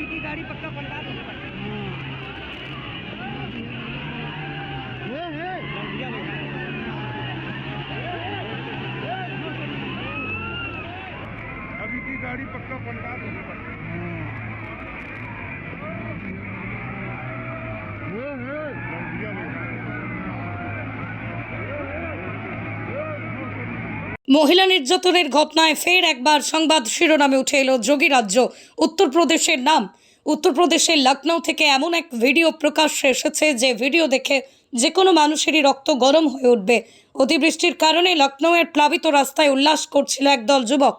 अभी की गाड़ी पक्का पलटा है। अभी की गाड़ी पक्का पलटा মহিলা নির্যাতনের ঘটনায় ফের একবার সংবাদ শিরোনামে উঠে এলো যোগী রাজ্য। উত্তরপ্রদেশের নাম। উত্তরপ্রদেশের লখনৌ থেকে এমন এক ভিডিও প্রকাশ্যে এসেছে যে ভিডিও দেখে যে কোনো মানুষেরই রক্ত গরম হয়ে উঠবে। অতিবৃষ্টির কারণে লখনৌয়ের প্লাবিত রাস্তায় উল্লাস করছিল একদল যুবক।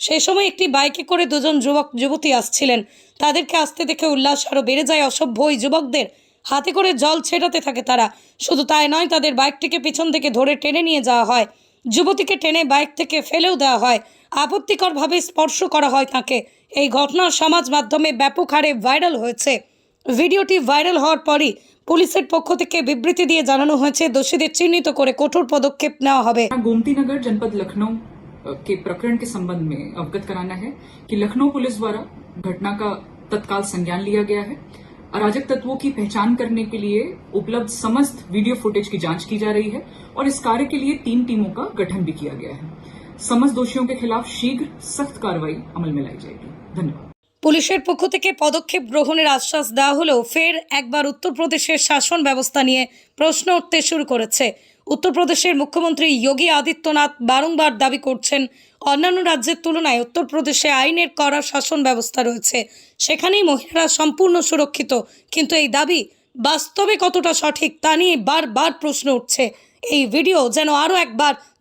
সেই সময় একটি বাইকে করে দুজন যুবক, যুবতী আসছিলেন। তাদেরকে আসতে দেখে উল্লাস আরও বেড়ে যায়। অসভ্য ওই যুবকদের হাতে করে জল ছেটাতে থাকে তারা। শুধু তাই নয়, তাদের বাইকটিকে পিছন থেকে ধরে টেনে নিয়ে যাওয়া হয়। যুবতীকে টেনে বাইক থেকে ফেলেও দেওয়া হয় আপত্তিকরভাবে স্পর্শ করা হয় তাকে এই ঘটনা সমাজ মাধ্যমে ব্যাপক হারে ভাইরাল হয়েছে ভিডিওটি ভাইরাল হওয়ার পরই পুলিশের পক্ষ থেকে বিবৃতি দিয়ে জানানো হয়েছে দোষীদের চিহ্নিত করে কঠোর পদক্ষেপ নেওয়া হবে गोमती नगर जनपद लखनऊ अ, के प्रकरण के संबंध में अवगत कराना है कि लखनऊ पुलिस द्वारा घटना का तत्काल संज्ञान लिया गया है अराजक तत्वों की पहचान करने के लिए उपलब्ध समस्त वीडियो फुटेज की जांच की जा रही है और इस कार्य के लिए तीन टीमों का गठन भी किया गया है समस्त दोषियों के खिलाफ शीघ्र सख्त कार्रवाई अमल में लाई जाएगी धन्यवाद পুলিশের পক্ষ থেকে পদক্ষেপ গ্রহণের আশ্বাস দেওয়া হলেও ফের একবার উত্তরপ্রদেশের শাসন ব্যবস্থা নিয়ে প্রশ্ন উঠতে শুরু করেছে উত্তরপ্রদেশের মুখ্যমন্ত্রী যোগী আদিত্যনাথ বারংবার দাবি করছেন, অন্যান্য রাজ্যের তুলনায় উত্তরপ্রদেশে আইনের কড়া শাসন ব্যবস্থা রয়েছে। সেখানেই মহিলারা সম্পূর্ণ সুরক্ষিত, কিন্তু এই দাবি বাস্তবে কতটা সঠিক তা নিয়ে বারবার প্রশ্ন উঠছে। এই ভিডিও যেন আরও একবার